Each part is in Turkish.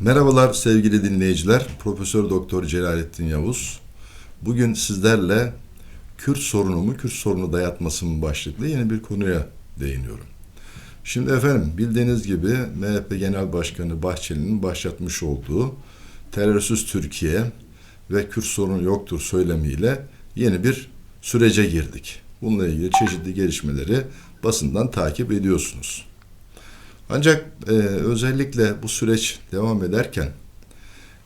Merhabalar sevgili dinleyiciler. Profesör Doktor Celalettin Yavuz. Bugün sizlerle Kürt sorunu mu, Kürt sorunu dayatması mı başlıklı yeni bir konuya değiniyorum. Şimdi efendim bildiğiniz gibi MHP Genel Başkanı Bahçeli'nin başlatmış olduğu terörsüz Türkiye ve Kürt sorunu yoktur söylemiyle yeni bir sürece girdik. Bununla ilgili çeşitli gelişmeleri basından takip ediyorsunuz. Ancak e, özellikle bu süreç devam ederken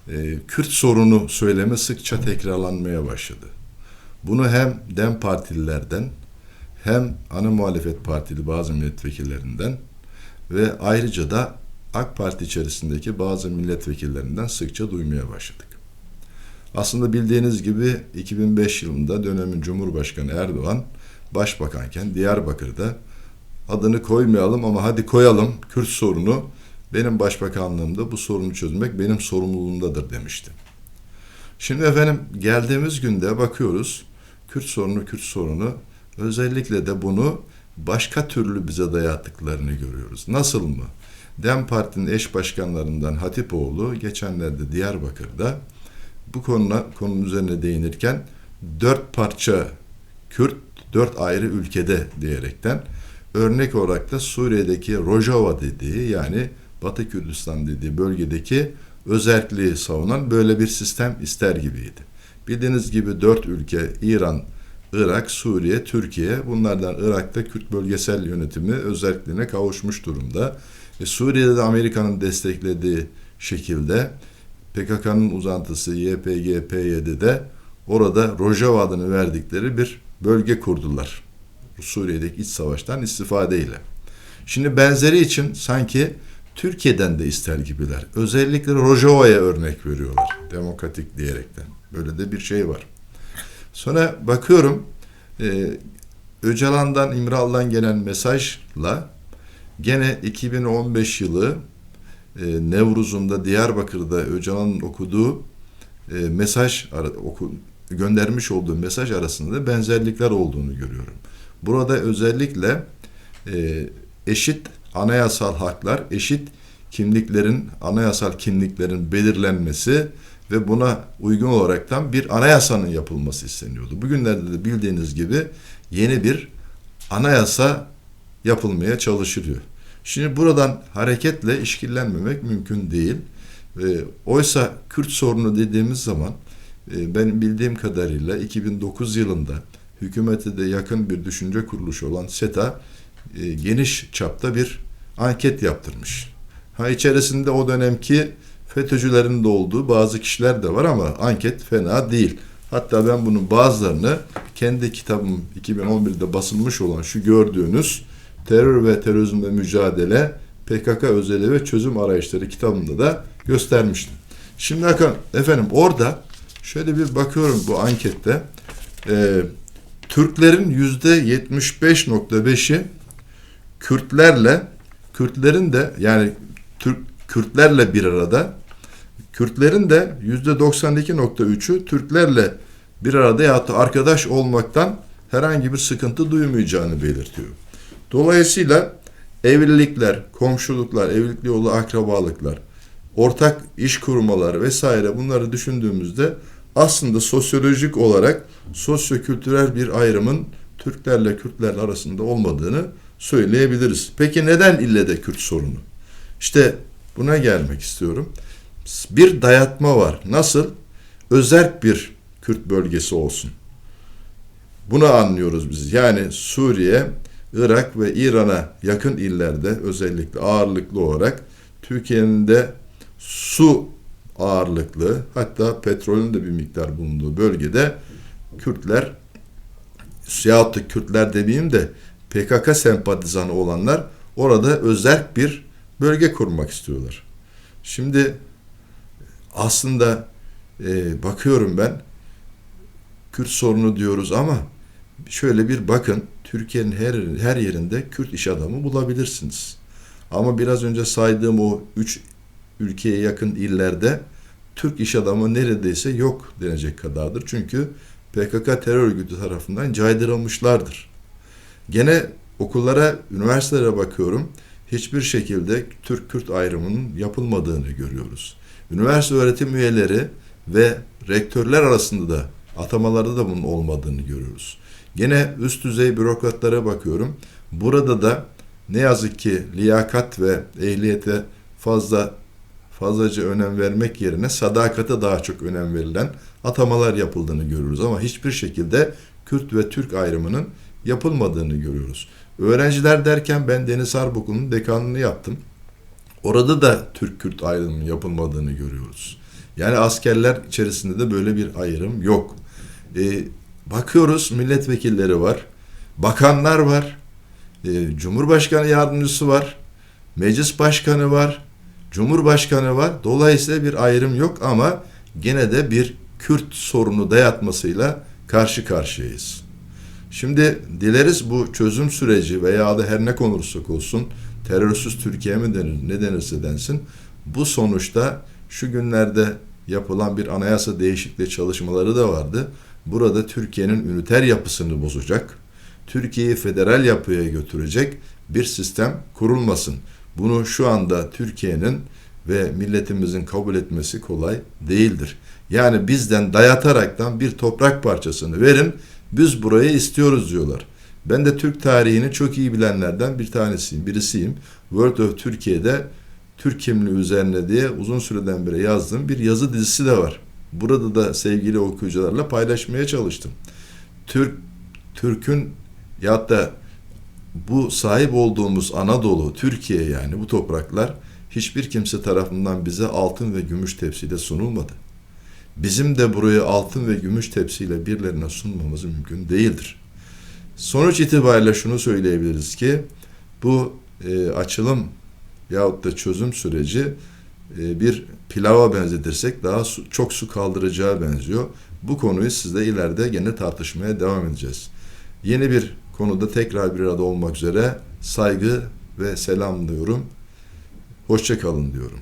e, Kürt sorunu söyleme sıkça tekrarlanmaya başladı. Bunu hem DEM partililerden hem ana muhalefet partili bazı milletvekillerinden ve ayrıca da AK Parti içerisindeki bazı milletvekillerinden sıkça duymaya başladık. Aslında bildiğiniz gibi 2005 yılında dönemin Cumhurbaşkanı Erdoğan başbakanken Diyarbakır'da adını koymayalım ama hadi koyalım Kürt sorunu benim başbakanlığımda bu sorunu çözmek benim sorumluluğumdadır demişti. Şimdi efendim geldiğimiz günde bakıyoruz Kürt sorunu Kürt sorunu özellikle de bunu başka türlü bize dayattıklarını görüyoruz. Nasıl mı? DEM Parti'nin eş başkanlarından Hatipoğlu geçenlerde Diyarbakır'da bu konuna, konunun üzerine değinirken dört parça Kürt, dört ayrı ülkede diyerekten örnek olarak da Suriye'deki Rojava dediği yani Batı Kürdistan dediği bölgedeki özelliği savunan böyle bir sistem ister gibiydi. Bildiğiniz gibi dört ülke İran, Irak, Suriye, Türkiye bunlardan Irak'ta Kürt bölgesel yönetimi özelliğine kavuşmuş durumda. E, Suriye'de de Amerika'nın desteklediği şekilde PKK'nın uzantısı YPG, PYD'de orada Rojava adını verdikleri bir bölge kurdular. Suriye'deki iç savaştan istifadeyle. Şimdi benzeri için sanki Türkiye'den de ister gibiler. Özellikle Rojava'ya örnek veriyorlar. Demokratik diyerekten. Böyle de bir şey var. Sonra bakıyorum e, Öcalan'dan, İmral'dan gelen mesajla gene 2015 yılı e, Nevruz'unda Diyarbakır'da Öcalan'ın okuduğu e, mesaj oku, göndermiş olduğu mesaj arasında benzerlikler olduğunu görüyorum. Burada özellikle e, eşit anayasal haklar, eşit kimliklerin, anayasal kimliklerin belirlenmesi ve buna uygun olaraktan bir anayasanın yapılması isteniyordu. Bugünlerde de bildiğiniz gibi yeni bir anayasa yapılmaya çalışılıyor. Şimdi buradan hareketle işkillenmemek mümkün değil. E, oysa Kürt sorunu dediğimiz zaman e, ben bildiğim kadarıyla 2009 yılında hükümete de yakın bir düşünce kuruluşu olan SETA e, geniş çapta bir anket yaptırmış. Ha içerisinde o dönemki FETÖ'cülerin de olduğu bazı kişiler de var ama anket fena değil. Hatta ben bunun bazılarını kendi kitabım 2011'de basılmış olan şu gördüğünüz Terör ve Terörizmle Mücadele PKK Özeli ve Çözüm Arayışları kitabımda da göstermiştim. Şimdi efendim orada şöyle bir bakıyorum bu ankette. E, Türklerin yüzde 75.5'i Kürtlerle Kürtlerin de yani Türk Kürtlerle bir arada Kürtlerin de yüzde 92.3'ü Türklerle bir arada ya da arkadaş olmaktan herhangi bir sıkıntı duymayacağını belirtiyor. Dolayısıyla evlilikler, komşuluklar, evlilik yolu akrabalıklar, ortak iş kurmaları vesaire bunları düşündüğümüzde aslında sosyolojik olarak sosyokültürel bir ayrımın Türklerle Kürtler arasında olmadığını söyleyebiliriz. Peki neden ille de Kürt sorunu? İşte buna gelmek istiyorum. Bir dayatma var. Nasıl? Özerk bir Kürt bölgesi olsun. Bunu anlıyoruz biz. Yani Suriye, Irak ve İran'a yakın illerde özellikle ağırlıklı olarak Türkiye'nin de su ağırlıklı hatta petrolün de bir miktar bulunduğu bölgede Kürtler yahut da Kürtler demeyeyim de PKK sempatizanı olanlar orada özel bir bölge kurmak istiyorlar. Şimdi aslında e, bakıyorum ben Kürt sorunu diyoruz ama şöyle bir bakın Türkiye'nin her her yerinde Kürt iş adamı bulabilirsiniz. Ama biraz önce saydığım o üç ülkeye yakın illerde Türk iş adamı neredeyse yok denecek kadardır. Çünkü PKK terör örgütü tarafından caydırılmışlardır. Gene okullara, üniversitelere bakıyorum. hiçbir şekilde Türk-Kürt ayrımının yapılmadığını görüyoruz. Üniversite öğretim üyeleri ve rektörler arasında da atamalarda da bunun olmadığını görüyoruz. Gene üst düzey bürokratlara bakıyorum. Burada da ne yazık ki liyakat ve ehliyete fazla fazlaca önem vermek yerine sadakate daha çok önem verilen atamalar yapıldığını görüyoruz ama hiçbir şekilde Kürt ve Türk ayrımının yapılmadığını görüyoruz. Öğrenciler derken ben Deniz Harp Okulu'nun dekanlığını yaptım. Orada da Türk-Kürt ayrımının yapılmadığını görüyoruz. Yani askerler içerisinde de böyle bir ayrım yok. Ee, bakıyoruz milletvekilleri var, bakanlar var, e, Cumhurbaşkanı yardımcısı var, meclis başkanı var, Cumhurbaşkanı var. Dolayısıyla bir ayrım yok ama gene de bir Kürt sorunu dayatmasıyla karşı karşıyayız. Şimdi dileriz bu çözüm süreci veya da her ne konursak olsun terörsüz Türkiye mi denir ne denirse densin bu sonuçta şu günlerde yapılan bir anayasa değişikliği çalışmaları da vardı. Burada Türkiye'nin üniter yapısını bozacak, Türkiye'yi federal yapıya götürecek bir sistem kurulmasın. Bunu şu anda Türkiye'nin ve milletimizin kabul etmesi kolay değildir. Yani bizden dayataraktan bir toprak parçasını verin, biz burayı istiyoruz diyorlar. Ben de Türk tarihini çok iyi bilenlerden bir tanesiyim, birisiyim. World of Türkiye'de Türk kimliği üzerine diye uzun süreden beri yazdığım bir yazı dizisi de var. Burada da sevgili okuyucularla paylaşmaya çalıştım. Türk Türk'ün ya da bu sahip olduğumuz Anadolu, Türkiye yani bu topraklar hiçbir kimse tarafından bize altın ve gümüş tepsiyle sunulmadı. Bizim de burayı altın ve gümüş tepsiyle birilerine sunmamız mümkün değildir. Sonuç itibariyle şunu söyleyebiliriz ki bu e, açılım yahut da çözüm süreci e, bir pilava benzetirsek daha su, çok su kaldıracağı benziyor. Bu konuyu sizle ileride gene tartışmaya devam edeceğiz. Yeni bir konuda tekrar bir arada olmak üzere saygı ve selam diyorum. Hoşçakalın diyorum.